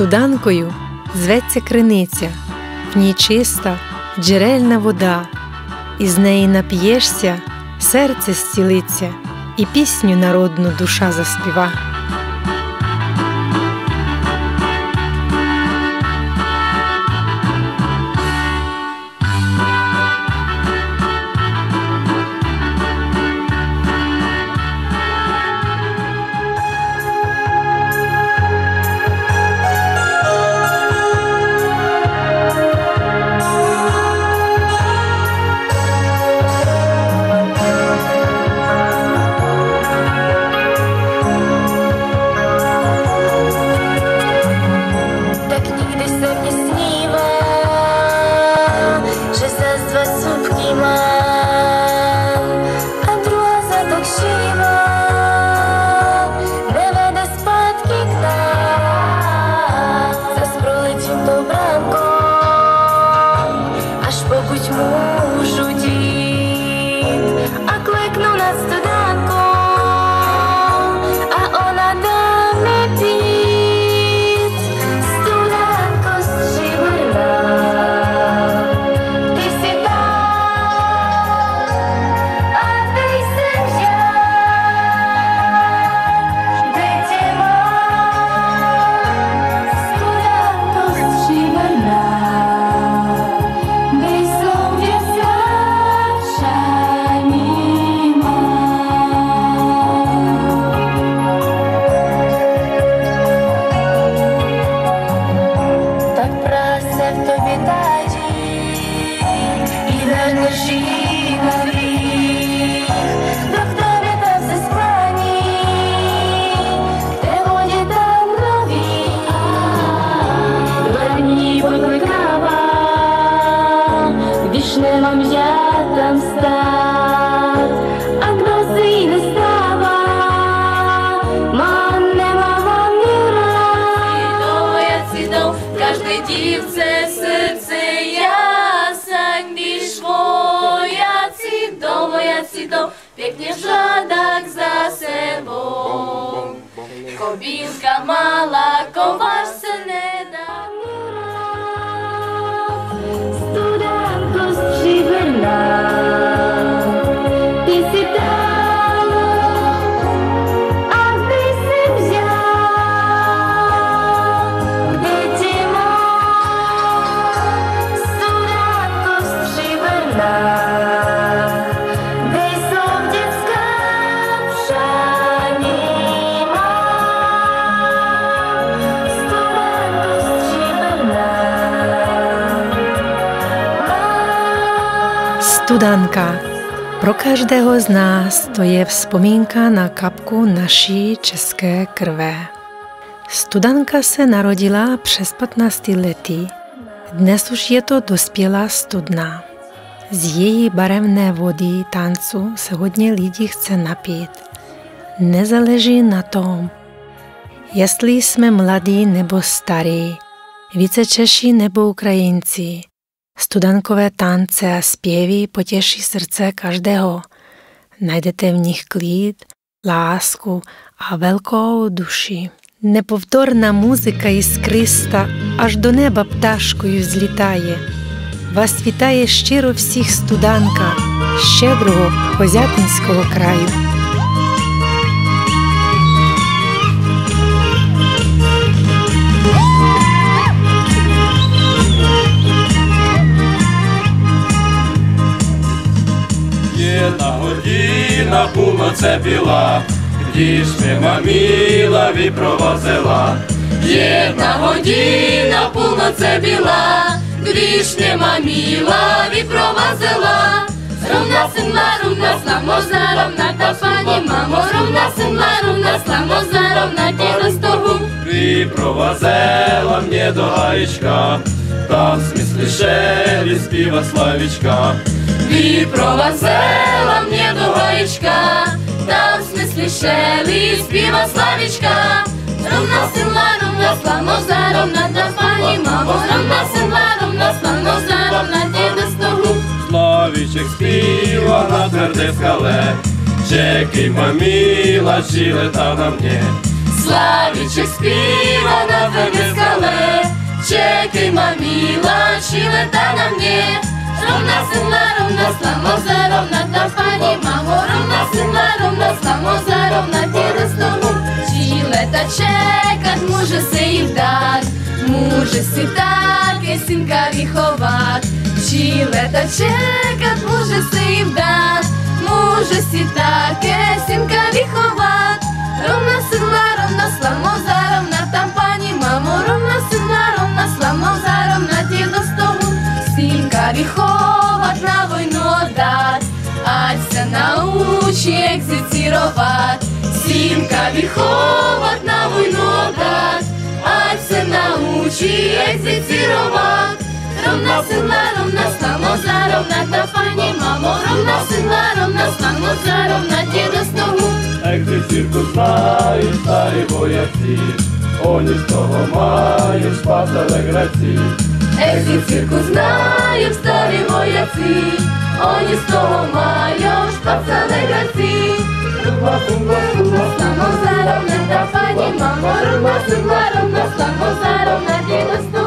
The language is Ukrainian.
Студанкою зветься криниця, в ній чиста джерельна вода, із неї нап'єшся, серце зцілиться, і пісню народную душа заспіва. І пісню народну за селом, Кобінка мала, коваш се не да. Студентко з Чигирна, Studanka. Pro každého z nás to je vzpomínka na kapku naší české krve. Studanka se narodila přes 15 lety. Dnes už je to dospělá studna. Z její barevné vody tancu se hodně lidí chce napít. Nezáleží na tom, jestli jsme mladí nebo starí, více Češi nebo Ukrajinci. Studankové tance a zpěvy potěší srdce každého. Najdete v nich klid, lásku a velkou duši. Неповторна музика іскриста аж до неба пташкою взлітає. Вас вітає щиро всіх студанка, щедрого Козятинського краю. Půlnoce byla, když mě mamila vyprovozila. Jedna hodina, půlnoce byla, když mě mamila vyprovazila. Rovna synla, rovna slamoza, rovna ta paní mamo, rovna synla, rovna slamoza, rovna těhle stohu. Vyprovozila mě do hajíčka, tam smysly šeli zpíva slavička. Vyprovazila mě do hajíčka, tam smysl slyšeli zpíva Slavička. Rovna synla, rovna slamo, rovna ta paní mamo, rovna synla, rovna slamo, rovna dě do stohu. Славічек співа на тверде скале, Чеки маміла, чи лета на мне. Славічек співа на вербі скале, чекай, маміла, чи лета на мне. Ровна сила, ровна слава, ровна та таке синка віховать. Чи лета чекать, може се і вдать, може си таке синка віховать. Ровна сила, ровна слава, ровна там пані мамо, ровна сила, ровна слава, ровна ті до стогу. Сінка віховать на війну отдать, ать се научи екзицірувати. Сінка віховать на війну отдать, ать се зіпсірував. Ровна сила, ровна стало за ровна та пані мамо, ровна сила, ровна стало за ровна діда стогу. Ех, зіпсірку знаєш, старі бояці, о, ні з того маєш, пасали граці. Ех, зіпсірку знаєш, старі бояці, о, ні з того маєш, пасали граці. Руба, руба, руба, стану за ровна та пані мамо, руба, руба, руба, стану за ровна діда стогу.